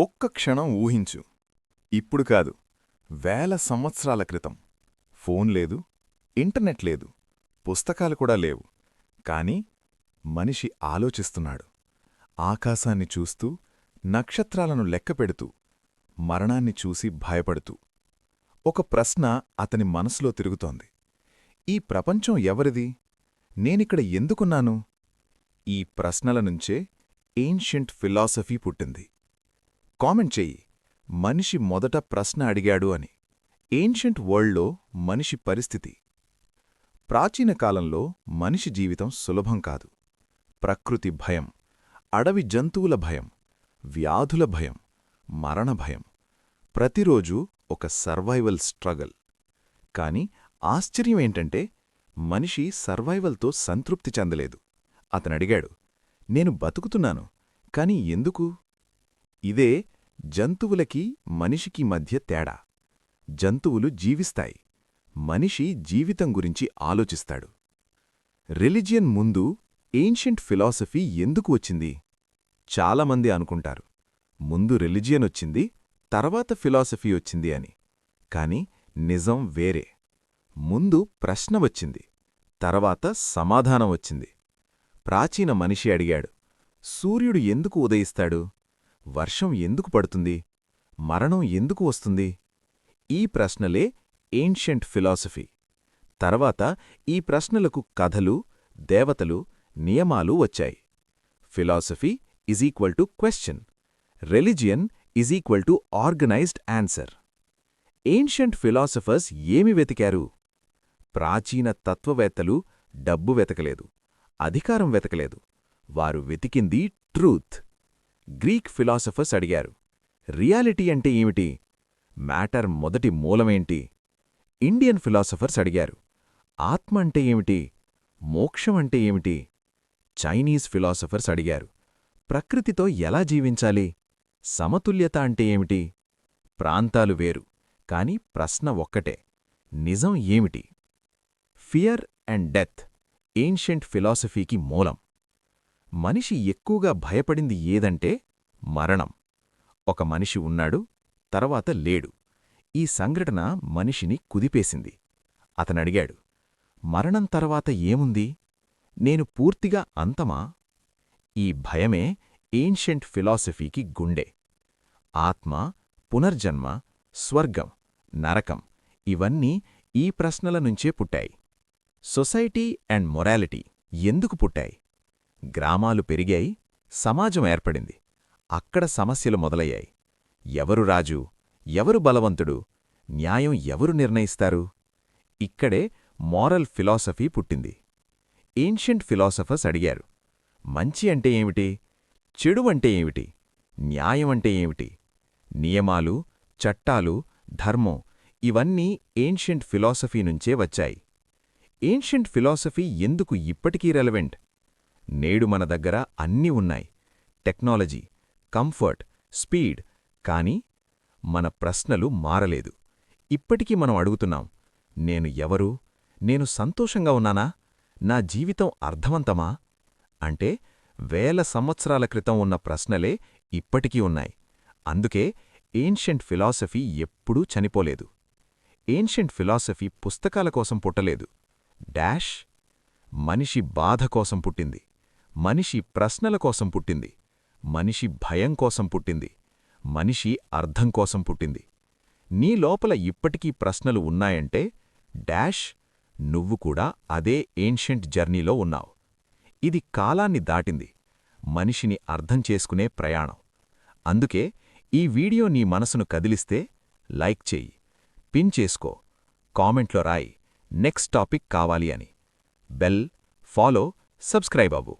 ఒక్క క్షణం ఊహించు. ఇప్పుడు కాదు వేల సంవత్సరాల క్రితం. ఫోన్ లేదు ఇంటర్నెట్ లేదు పుస్తకాలు కూడా లేవు. కాని మనిషి ఆలోచిస్తున్నాడు. ఆకాశాన్ని చూస్తూ నక్షత్రాలను లెక్కపెడుతూ మరణాన్ని చూసి భయపడుతూ. ఒక ప్రశ్న అతని మనసులో తిరుగుతోంది. ఈ ప్రపంచం ఎవరిది? నేనిక్కడ ఎందుకున్నాను? ఈ ప్రశ్నల నుంచే ఏన్షియంట్ ఫిలాసఫీ పుట్టింది. కామెంట్ చెయ్యి. మనిషి మొదట ప్రశ్న అడిగాడు అని. ఏన్షియంట్ వరల్డ్లో మనిషి పరిస్థితి. ప్రాచీన కాలంలో మనిషి జీవితం సులభం కాదు. ప్రకృతి భయం అడవి జంతువుల భయం వ్యాధుల భయం మరణ భయం. ప్రతిరోజూ ఒక సర్వైవల్ స్ట్రగల్. కాని ఆశ్చర్యమేంటంటే మనిషి సర్వైవల్తో సంతృప్తి చెందలేదు. అతనడిగాడు నేను బతుకుతున్నాను కాని ఎందుకు? ఇదే జంతువులకి మనిషికి మధ్య తేడా. జంతువులు జీవిస్తాయి. మనిషి జీవితం గురించి ఆలోచిస్తాడు. రిలిజియన్ ముందు ఏన్షియంట్ ఫిలాసఫీ ఎందుకు వచ్చింది? చాలామంది అనుకుంటారు. ముందు రిలిజియన్ వచ్చింది తర్వాత ఫిలాసఫీ వచ్చింది అని. కాని నిజం వేరే. ముందు ప్రశ్న వచ్చింది తర్వాత సమాధానం వచ్చింది. ప్రాచీన మనిషి అడిగాడు సూర్యుడు ఎందుకు ఉదయిస్తాడు? వర్షం ఎందుకు పడుతుంది? మరణం ఎందుకు వస్తుంది? ఈ ప్రశ్నలే ఏన్షియంట్ ఫిలాసఫీ. తర్వాత ఈ ప్రశ్నలకు కథలు దేవతలు నియమాలు వచ్చాయి. Philosophy is equal to question. Religion is equal to organized answer. Ancient philosophers ఏమి వెతికారు? ప్రాచీన తత్వవేత్తలు డబ్బు వెతకలేదు. అధికారం వెతకలేదు. వారు వెతికింది ట్రూత్. గ్రీక్ ఫిలాసఫర్స్ అడిగారు. రియాలిటీ అంటే ఏమిటి? మ్యాటర్ మొదటి మూలమేంటి? ఇండియన్ ఫిలాసఫర్స్ అడిగారు. ఆత్మ అంటే ఏమిటి? మోక్షం అంటే ఏమిటి? చైనీస్ ఫిలాసఫర్స్ అడిగారు. ప్రకృతితో ఎలా జీవించాలి? సమతుల్యత అంటే ఏమిటి? ప్రాంతాలు వేరు కాని ప్రశ్న ఒక్కటే. నిజం ఏమిటి? ఫియర్ అండ్ డెత్ ఏన్షియంట్ ఫిలాసఫీకి మూలం. మనిషి ఎక్కువగా భయపడింది ఏదంటే మరణం. ఒక మనిషి ఉన్నాడు తర్వాత లేడు. ఈ సంఘటన మనిషిని కుదిపేసింది. అతనడిగాడు మరణం తర్వాత ఏముంది? నేను పూర్తిగా అంతమా? ఈ భయమే ఏన్షియంట్ ఫిలాసఫీకి గుండె. ఆత్మ పునర్జన్మ స్వర్గం నరకం ఇవన్నీ ఈ ప్రశ్నల నుంచే పుట్టాయి. సొసైటీ అండ్ మొరాలిటీ ఎందుకు పుట్టాయి? గ్రామాలు పెరిగాయి సమాజం ఏర్పడింది. అక్కడ సమస్యలు మొదలయ్యాయి. ఎవరు రాజు ఎవరు బలవంతుడు న్యాయం ఎవరు నిర్ణయిస్తారు? ఇక్కడే మోరల్ ఫిలాసఫీ పుట్టింది. ఏన్షియంట్ ఫిలాసఫర్స్ అడిగారు మంచి అంటే ఏమిటి? చెడు అంటే ఏమిటి? న్యాయం అంటే ఏమిటి? నియమాలు చట్టాలు ధర్మం ఇవన్నీ ఏన్షియంట్ ఫిలాసఫీ నుంచే వచ్చాయి. ఏన్షియంట్ ఫిలాసఫీ ఎందుకు ఇప్పటికీ రెలవెంట్? నేడు మన దగ్గర అన్నీ ఉన్నాయి. Technology comfort speed. కానీ మన ప్రశ్నలు మారలేదు. ఇప్పటికీ మనం అడుగుతున్నాం నేను ఎవరు? నేను సంతోషంగా ఉన్నానా? నా జీవితం అర్థవంతమా? అంటే వేల సంవత్సరాల క్రితం ఉన్న ప్రశ్నలే ఇప్పటికీ ఉన్నాయి. అందుకే ఏన్షియంట్ ఫిలాసఫీ ఎప్పుడూ చనిపోలేదు. ఏన్షియంట్ ఫిలాసఫీ పుస్తకాల కోసం పుట్టలేదు. డాష్ మనిషి బాధ కోసం పుట్టింది. మనిషి ప్రశ్నల కోసం పుట్టింది. మనిషి భయం కోసం పుట్టింది. మనిషి అర్థం కోసం పుట్టింది. నీ లోపల ఇప్పటికీ ప్రశ్నలు ఉన్నాయంటే డాష్ నువ్వు కూడా అదే ఏన్షియంట్ జర్నీలో ఉన్నావు. ఇది కాలాన్ని దాటింది. మనిషిని అర్థం చేసుకునే ప్రయాణం. అందుకే ఈ వీడియో నీ మనసును కదిలిస్తే లైక్ చెయ్యి పిన్ చేసుకో. కామెంట్లో రాయి. నెక్స్ట్ టాపిక్ కావాలి అని. బెల్ ఫాలో సబ్స్క్రైబ్ అవ్వు.